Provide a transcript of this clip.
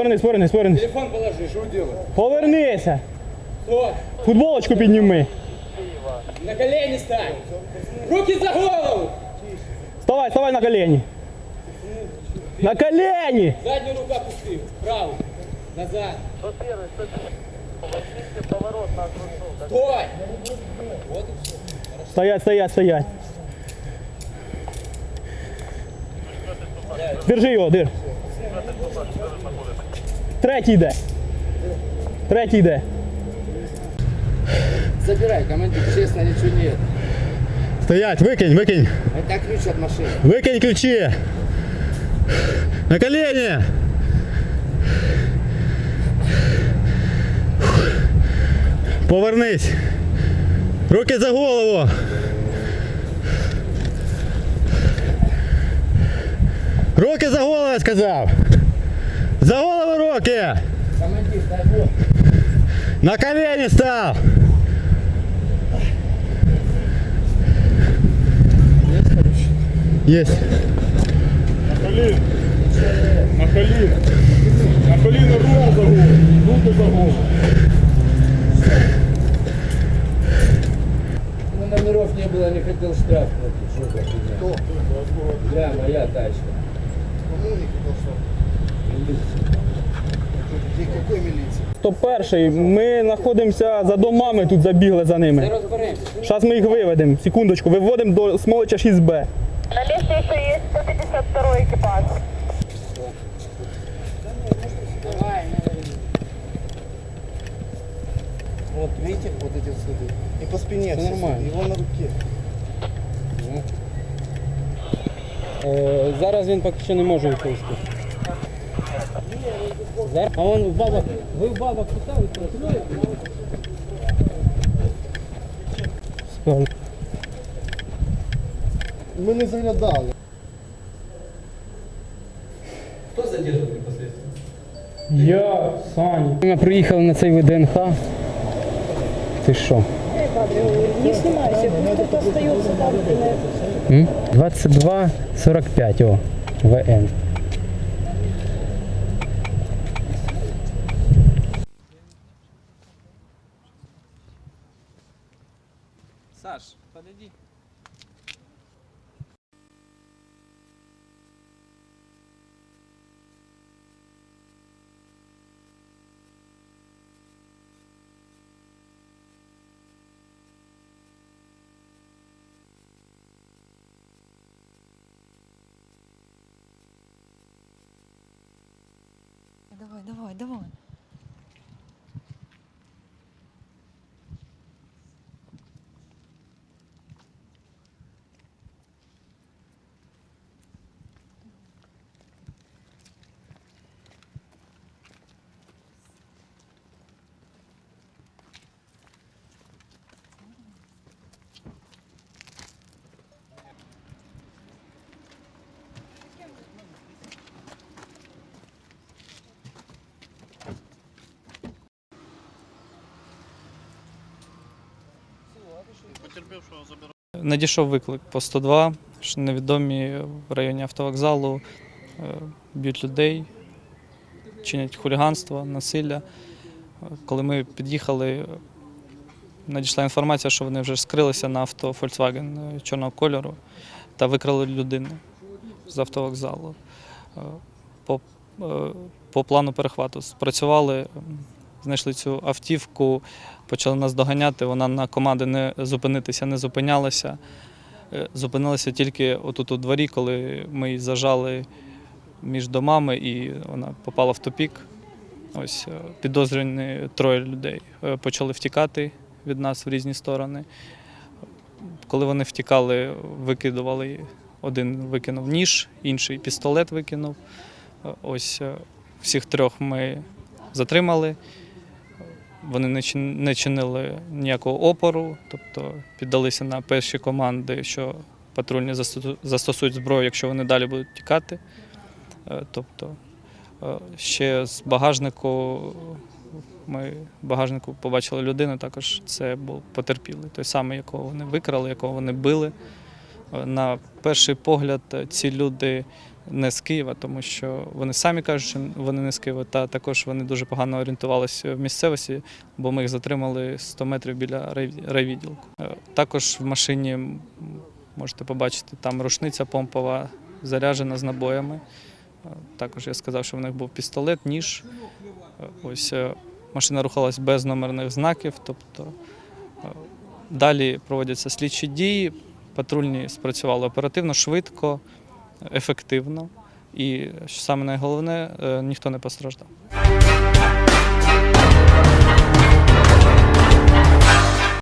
Повернись, повернись, повернись. Телефон положи, что делать? Повернися. Что? Футболочку підніми. На колени стань. Руки за голову. Вставай, вставай на колені. На колені! Заднюю руку опусти. Правую. Назад. Стой. Вот и все. Стоять, стоять, стоять. Держи його, держ. Третій йде. Третій йде. Забирай, командир, честно, ничего нет. Стоять, викинь, викинь. Это ключ от машины. Викинь ключі. На колені. Повернись. Руки за голову. Руки за голову, я сказав. За голову руки. Командир, дай бог. На колени став. Есть. На коліна. На коліна. На коліна руку за голову. Руку за голову. Ну, номеров не было, не хотел штраф платить. Что за фигня? Бля, моя тачка. Какой милиции? 101 ми знаходимося за домами, тут забігли за Да ними. разберемся. Зараз ми їх виведемо. Секундочку, виводимо до Смолича 6Б. На месте еще есть 152 экипаж. Давай, Вот видите, вот эти следы. И по спине. все нормально. следы, Его на руке. Е, Зараз він поки що не може відповісти. Зараз, а он в бабах. Ви в бабах питали? Ми не заглядали. Я, Саня. Ми приїхали на цей ВДНХ. Ти що? Не снимайся, пусть кто-то остается там. 22-45, о, ВН. Саш, подойди. Давай, давай, давай. Надійшов виклик по 102, що невідомі в районі автовокзалу е, б'ють людей, чинять хуліганство, насилля. Е, Коли ми під'їхали, надійшла інформація, що вони вже скрилися на авто Volkswagen е, чорного кольору та викрали людину з автовокзалу. По, по плану перехвату спрацювали, знайшли цю автівку, почали нас доганяти. Вона на команди не зупинитися не зупинялася. Е, Зупинилася тільки отут у дворі, коли ми її зажали між домами, і вона попала в тупік. Ось е, підозрювані троє людей е, почали втікати від нас в різні сторони. Коли вони втікали, викидували. Один викинув ніж, інший пістолет викинув. Ось всіх трьох ми затримали. Вони не чин- не чинили ніякого опору, тобто піддалися на перші команди, що патрульні застосують зброю, якщо вони далі будуть тікати. Е, Тобто е, ще з багажнику ми в багажнику побачили людину, також це був потерпілий, той самий, якого вони викрали, якого вони били. На перший погляд, е, ці люди не з Києва, тому що вони самі кажуть, що вони не з Києва, та також вони дуже погано орієнтувалися в місцевості, бо ми їх затримали 100 метрів біля рай- райвідділку. Е, Також в машині можете побачити там рушниця помпова, заряджена з набоями. Е, Також я сказав, що в них був пістолет, ніж. Ось машина рухалась без номерних знаків. Тобто далі проводяться слідчі дії. Патрульні спрацювали оперативно, швидко, ефективно. І що саме найголовне, е, ніхто не постраждав.